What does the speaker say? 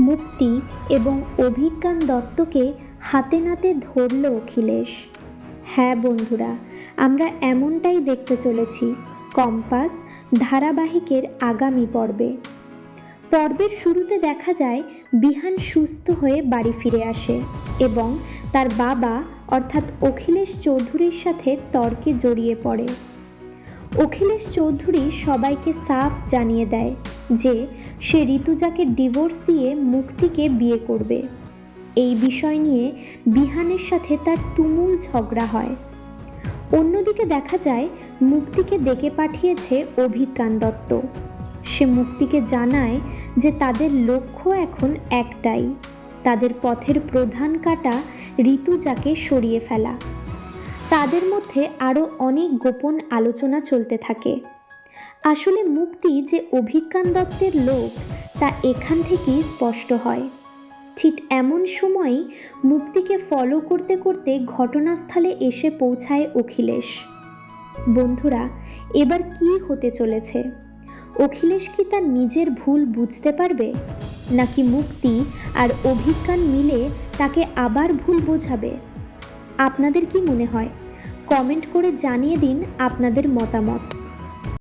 মুক্তি এবং অভিজ্ঞান দত্তকে হাতে নাতে ধরল অখিলেশ। হ্যাঁ বন্ধুরা, আমরা এমনটাই দেখতে চলেছি কম্পাস ধারাবাহিকের আগামী পর্বে। পর্বের শুরুতে দেখা যায় বিহান সুস্থ হয়ে বাড়ি ফিরে আসে এবং তার বাবা অর্থাৎ অখিলেশ চৌধুরীর সাথে তর্কে জড়িয়ে পড়ে। অখিলেশ চৌধুরী সবাইকে সাফ জানিয়ে দেয় যে, সে ঋতুজাকে ডিভোর্স দিয়ে মুক্তিকে বিয়ে করবে। এই বিষয় নিয়ে বিহানের সাথে তার তুমুল ঝগড়া হয়। অন্যদিকে দেখা যায়, মুক্তিকে ডেকে পাঠিয়েছে অভিজ্ঞান দত্ত সে মুক্তিকে জানায় যে, তাদের লক্ষ্য এখন একটাই, তাদের পথের প্রধান কাটা ঋতুজাকে সরিয়ে ফেলা। তাদের মধ্যে আরও অনেক গোপন আলোচনা চলতে থাকে। আসলে মুক্তি যে অভিজ্ঞান দত্তের লোক, তা এখান থেকেই স্পষ্ট হয়। ঠিক এমন সময়ই মুক্তিকে ফলো করতে করতে ঘটনাস্থলে এসে পৌঁছায় অখিলেশ। বন্ধুরা, এবার কি হতে চলেছে? অখিলেশ কি তার নিজের ভুল বুঝতে পারবে? নাকি মুক্তি আর অভিজ্ঞান মিলে তাকে আবার ভুল বোঝাবে? আপনাদের কি মনে হয়? কমেন্ট করে জানিয়ে দিন আপনাদের মতামত।